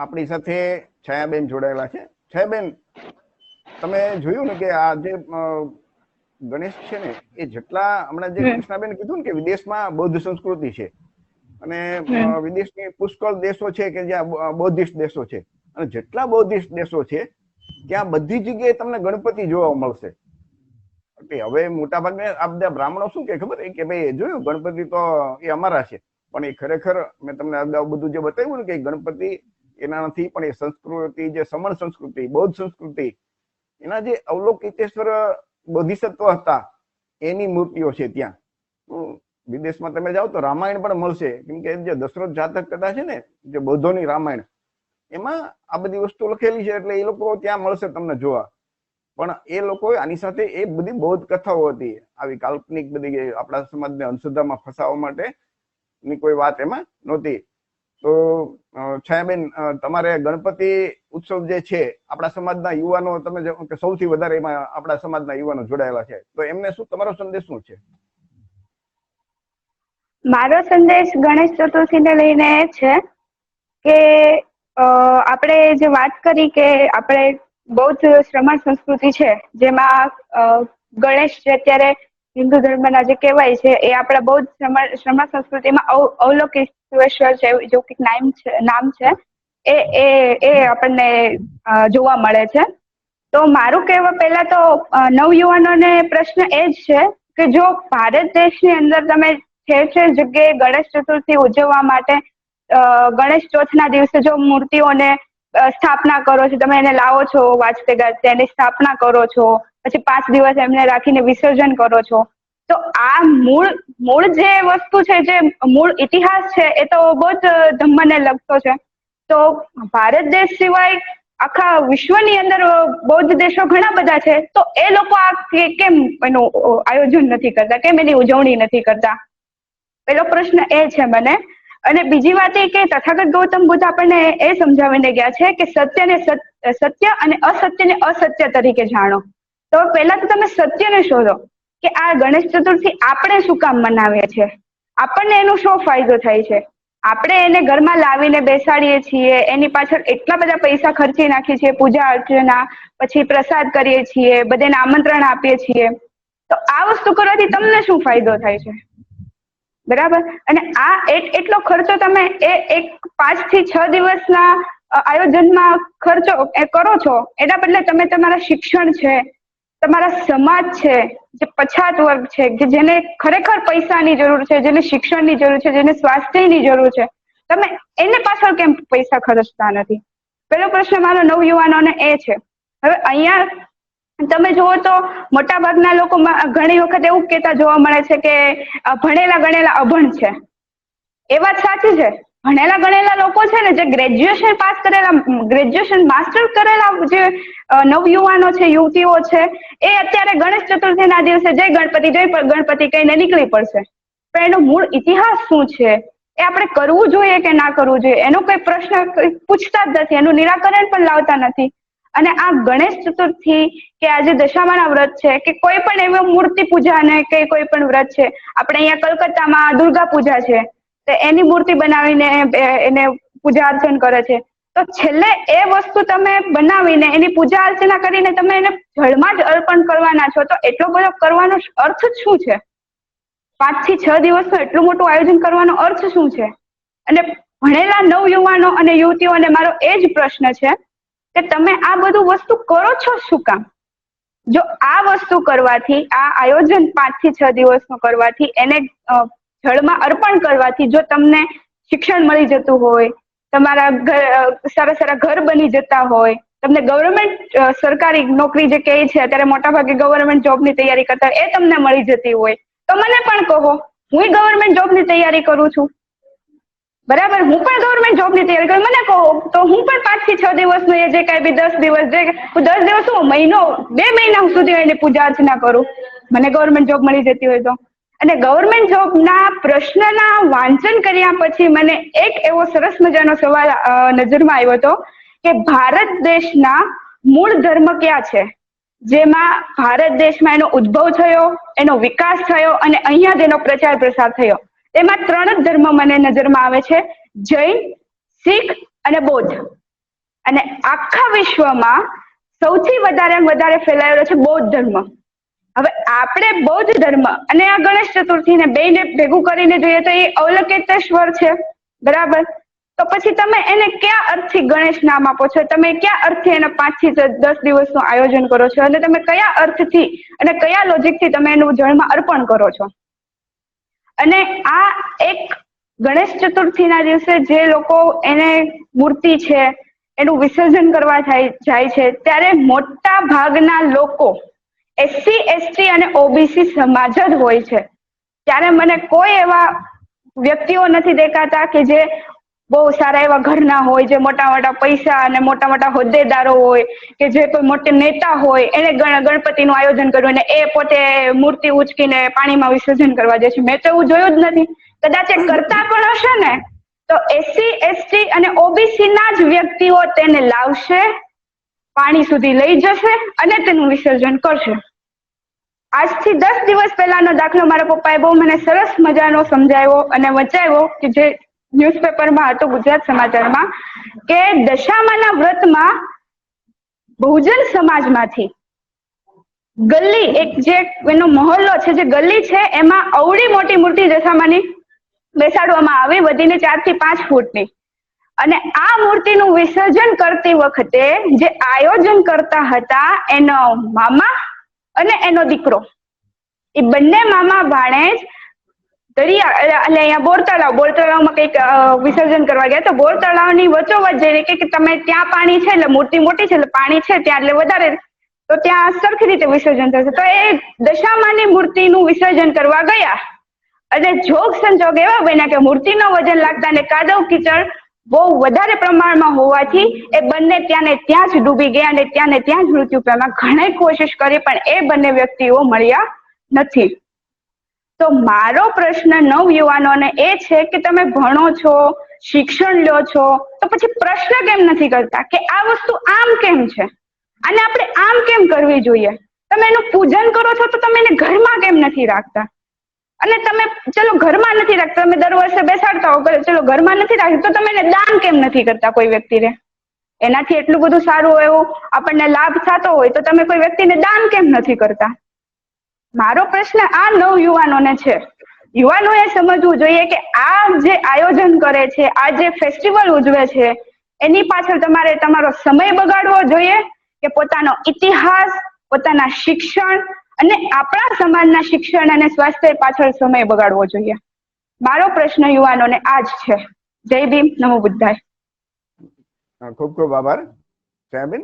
આપણી સાથે છાયાબેન જોડાયેલા છે. છાયાબેન તમે જોયું ને કે આ જે ગણેશ છે ને એ જેટલા હમણાં જે. કૃષ્ણાબેન કીધું ને કે વિદેશમાં બૌદ્ધ સંસ્કૃતિ છે અને. વિદેશની પુષ્કળ દેશો છે કે જ્યાં બૌદ્ધિસ્ટ દેશો છે. અને જેટલા બૌદ્ધિસ્ટ દેશો છે ત્યાં બધી જગ્યાએ તમને ગણપતિ જોવા મળશે. કે હવે મોટા ભાગે આ બધા બ્રાહ્મણો શું કે ખબર? કે ભાઈ જોયું ગણપતિ તો એ અમારા છે. પણ એ ખરેખર મેં તમને અગાઉ બધું જે બતાવ્યું ને કે ગણપતિ એના નથી પણ એ સંસ્કૃતિ, જે સમણ સંસ્કૃતિ, બૌદ્ધ સંસ્કૃતિ, એના જે અવલોકિતેશ્વર બોધિસત્વ હતા, એની મૂર્તિઓ છે ત્યાં. વિદેશમાં તમે જાઓ તો રામાયણ પણ મળશે. કેમ કે જે દશરથ જાતક કથા છે ને, જે બૌદ્ધોની રામાયણ, એમાં આ બધી વસ્તુ લખેલી છે એટલે એ લોકો ત્યાં મળશે તમને જોવા. પણ એ લોકો આની સાથે એ બધી બૌદ્ધ કથાઓ હતી. આવી કાલ્પનિક બધી આપણા સમાજને અંધશ્રદ્ધામાં ફસાવવા માટે ની કોઈ વાત એમાં નહોતી. તો છાયાબેન તમારે ગણપતિ ઉત્સવ જે છે, આપણા સમાજના યુવાનો, તમે સૌથી વધારે એમાં આપણા સમાજના યુવાનો જોડાયેલા છે. તો એમને શું, તમારો સંદેશ શું છે? મારો સંદેશ ગણેશ ચતુર્થીને લઈને એ છે કે આપણે જે વાત કરી કે આપણે બૌદ્ધ શ્રમણ સંસ્કૃતિ છે, જેમાં ગણેશ જે અત્યારે હિન્દુ ધર્મના જે કહેવાય છે, એ આપણા બૌદ્ધ શ્રમણ સંસ્કૃતિમાં અવ- અવલોકેશ્વર છે જો કંઈક નામ છે નામ છે, એ એ એ આપણને જોવા મળે છે. તો મારું કહેવા પહેલા તો નવયુવાનોને પ્રશ્ન એ જ છે કે જો ભારત દેશની અંદર તમે છે છે જગ્યાએ ગણેશ ચતુર્થી ઉજવવા માટે ગણેશ ચોથના દિવસે જો મૂર્તિઓને સ્થાપના કરો છો, તમે એને લાવો છો વાજતે ગાજતે, એની સ્થાપના કરો છો, પછી પાંચ દિવસ એમને રાખીને વિસર્જન કરો છો. તો આ મૂળ મૂળ જે વસ્તુ છે, જે મૂળ ઇતિહાસ છે, એ તો બહુ જ ધમ્મને લગતો છે. તો ભારત દેશ સિવાય આખા વિશ્વની અંદર બૌદ્ધ દેશો ઘણા બધા છે, તો એ લોકો આ કેમ એનું આયોજન નથી કરતા, કેમ એની ઉજવણી નથી કરતા? પેલો પ્રશ્ન એ છે મને અને બીજી વાત એ કે તથાગત ગૌતમ બુદ્ધ આપણને એ સમજાવીને ગયા છે કે સત્યને સત્ય અને અસત્યને અસત્ય તરીકે જાણો. તો પહેલા તો તમે સત્યને શોધો કે આ ગણેશ ચતુર્થી આપણે શું કામ મનાવીએ છીએ? આપણને એનો શું ફાયદો થાય છે? આપણે એને ઘરમાં લાવીને બેસાડીએ છીએ, એની પાછળ એટલા બધા પૈસા ખર્ચી નાખીએ છીએ, પૂજા અર્ચના, પછી પ્રસાદ કરીએ છીએ, બધાને આમંત્રણ આપીએ છીએ. તો આ વસ્તુ કરવાથી તમને શું ફાયદો થાય છે? બરાબર? અને આ એટ- એટલો ખર્ચો તમે એ એક પાંચથી છ દિવસના આયોજનમાં ખર્ચો કરો છો, એના બદલે તમે તમારા શિક્ષણ છે, તમારા સમાજ છે, જે પછાત વર્ગ છે કે જેને ખરેખર પૈસાની જરૂર છે, જેને શિક્ષણની જરૂર છે, જેને સ્વાસ્થ્યની જરૂર છે, તમે એને પાછળ કેમ પૈસા ખર્ચતા નથી? પેલો પ્રશ્ન મારો નવયુવાનોને એ છે. હવે અહીંયા તમે જુઓ તો મોટા ભાગના લોકો ઘણી વખત એવું કહેતા જોવા મળે છે કે ભણેલા ગણેલા અભણ છે. એ વાત સાચી છે. ભણેલા ગણેલા લોકો છે ને, જે ગ્રેજ્યુએશન પાસ કરેલા ગ્રેજ્યુએશન માસ્ટર કરેલા જે નવયુવાનો છે, યુવતીઓ છે, એ અત્યારે ગણેશ ચતુર્થીના દિવસે જય ગણપતિ જય ગણપતિ કહીને નીકળી પડશે. પણ એનો મૂળ ઇતિહાસ શું છે? એ આપણે કરવું જોઈએ કે ના કરવું જોઈએ? એનો કોઈ પ્રશ્ન પૂછતા જ નથી. એનું નિરાકરણ પણ લાવતા નથી. અને આ ગણેશ ચતુર્થી કે આજે દશામાના વ્રત છે, કે કોઈ પણ એવી મૂર્તિ પૂજા ને કે કોઈ પણ વ્રત છે, આપણે અહીંયા કલકત્તામાં દુર્ગા પૂજા છે, તો એની મૂર્તિ બનાવીને એને પૂજા અર્ચન કરે છે. તો છેલ્લે એ વસ્તુ તમે બનાવીને એની પૂજા અર્ચના કરીને તમે એને જળમાં જ અર્પણ કરવાના છો, તો એટલો બધો કરવાનો અર્થ શું છે? પાંચથી છ દિવસનું એટલું મોટું આયોજન કરવાનો અર્થ શું છે? અને ભણેલા નવયુવાનો અને યુવતીઓને મારો એ જ પ્રશ્ન છે કે તમે આ બધું વસ્તુ કરો છો શું કામ? જો આ વસ્તુ કરવાથી, આ આયોજન પાંચથી છ દિવસનું કરવાથી, એને જળમાં અર્પણ કરવાથી જો તમને શિક્ષણ મળી જતું હોય, તમારા ઘર સારા સારા ઘર બની જતા હોય, તમને ગવર્મેન્ટ સરકારી નોકરી જે કહે છે, અત્યારે મોટાભાગે ગવર્મેન્ટ જોબની તૈયારી કરતા એ તમને મળી જતી હોય, તો મને પણ કહો, હું ગવર્મેન્ટ જોબની તૈયારી કરું છું. બરાબર, હું પણ ગવર્મેન્ટ જોબની તૈયારી કરું. મને કહો, તો હું પણ પાંચથી છ દિવસનું એ જે કાંઈ બી દસ દિવસ જે હું દસ દિવસ હું મહિનો, બે મહિના સુધી એની પૂજા અર્ચના કરું. મને ગવર્મેન્ટ જોબ મળી જતી હોય તો. અને ગવર્મેન્ટ જોબના પ્રશ્નના વાંચન કર્યા પછી મને એક એવો સરસ મજાનો સવાલ નજરમાં આવ્યો હતો કે ભારત દેશના મૂળ ધર્મ ક્યાં છે? જેમાં ભારત દેશમાં એનો ઉદ્ભવ થયો, એનો વિકાસ થયો અને અહીંયા તેનો પ્રચાર પ્રસાર થયો. એમાં ત્રણ જ ધર્મ મને નજરમાં આવે છે. જૈન, શીખ અને બૌદ્ધ. અને આખા વિશ્વમાં સૌથી વધારે વધારે ફેલાયેલો છે બૌદ્ધ ધર્મ. હવે આપણે બૌદ્ધ ધર્મ અને આ ગણેશ ચતુર્થીને બેને ભેગું કરીને જોઈએ તો એ અવલકેતેશ્વર છે. બરાબર? તો પછી તમે એને કયા અર્થથી ગણેશ નામ આપો છો? તમે કયા અર્થથી એને પાંચથી દસ દિવસનું આયોજન કરો છો? અને તમે કયા અર્થથી અને કયા લોજિકથી તમે એનું જળમાં અર્પણ કરો છો? અને આ એક ગણેશ ચતુર્થીના દિવસે જે લોકો એને મૂર્તિ છે, એનું વિસર્જન કરવા જાય છે, ત્યારે મોટા ભાગના લોકો એસસી એસટી અને ઓબીસી સમાજ જ હોય છે. ત્યારે મને કોઈ એવા વ્યક્તિઓ નથી દેખાતા કે જે બહુ સારા એવા ઘરના હોય જે મોટા મોટા પૈસા અને મોટા મોટા હોદ્દેદારો હોય કે જે કોઈ મોટે નેતા હોય, એને ગણ ગણપતિનું આયોજન કર્યું અને એ પોતે મૂર્તિ ઉચકીને પાણીમાં વિસર્જન કરવા જાય મેં તો એવું જોયું જ નથી. કદાચ એ કરતા પણ હશે ને, તો એસસી, એસટી અને ઓબીસી ના જ વ્યક્તિઓ તેને લાવશે, પાણી સુધી લઈ જશે અને તેનું વિસર્જન કરશે. આજથી દસ દિવસ પહેલાનો દાખલો મારા પપ્પાએ બહુ મને સરસ મજાનો સમજાવ્યો અને વચાવ્યો કે જે ન્યૂઝપેપરમાં હતો ગુજરાત સમાચારમાં કે દશામાના વ્રતમાં બહુજન સમાજમાંથી ગલ્લી એક જે એનો મહોલ્લો છે, જે ગલ્લી છે, એમાં અવળી મોટી મૂર્તિ દશામાની બેસાડવામાં આવી, વધીને ચારથી પાંચ ફૂટની. અને આ મૂર્તિનું વિસર્જન કરતી વખતે જે આયોજન કરતા હતા, એનો મામા અને એનો દીકરો. એ બંને મામા ભાણેજ દરિયા એટલે અહીંયા બોર તળાવ, બોર તળાવમાં કંઈક વિસર્જન કરવા ગયા. તો બોર તળાવની વચ્ચોવચ જઈને કે તમે ત્યાં પાણી છે, એટલે મૂર્તિ મોટી છે, એટલે પાણી છે, ત્યાં એટલે વધારે તો ત્યાં સરખી રીતે વિસર્જન થશે. તો એ દશામાની મૂર્તિનું વિસર્જન કરવા ગયા. અને જોગ સંજોગ એવા બન્યા કે મૂર્તિનો વજન લાગતા ને કાદવ કીચડ બહુ વધારે પ્રમાણમાં હોવાથી એ બંને ત્યાં ને ત્યાં જ ડૂબી ગયા અને ત્યાં ને ત્યાં જ મૃત્યુ પામ્યા. ઘણી કોશિશ કરી, પણ એ બંને વ્યક્તિઓ મળ્યા નથી. તો મારો પ્રશ્ન નવ યુવાનોને એ છે કે તમે ભણો છો, શિક્ષણ લો છો, તો પછી પ્રશ્ન કેમ નથી કરતા કે આ વસ્તુ આમ કેમ છે? અને આપણે આમ કેમ કરવી જોઈએ? તમે એનું પૂજન કરો છો તો તમે એને ઘરમાં કેમ નથી રાખતા? અને તમે, ચલો ઘરમાં નથી રાખતા, તમે દર વર્ષે બેસાડતા હો ચલો ઘરમાં નથી રાખતા, તો તમે એને દાન કેમ નથી કરતા કોઈ વ્યક્તિને? એનાથી એટલું બધું સારું એવું આપણને લાભ થતો હોય તો તમે કોઈ વ્યક્તિને દાન કેમ નથી કરતા? મારો પ્રશ્ન આ નવ યુવાનોને છે. યુવાનોએ સમજવું જોઈએ કે આ જે આયોજન કરે છે, આ જે ફેસ્ટિવલ ઉજવે છે, એની પાછળ તમારે તમારો સમય બગાડવો જોઈએ કે પોતાનો ઇતિહાસ, પોતાના શિક્ષણ અને આપણા સમાજના શિક્ષણ અને સ્વાસ્થ્ય પાછળ સમય બગાડવો જોઈએ. મારો પ્રશ્ન યુવાનોને આ જ છે. જય ભીમ, નમો બુદ્ધાય. ખૂબ ખૂબ આભાર. જયાબેન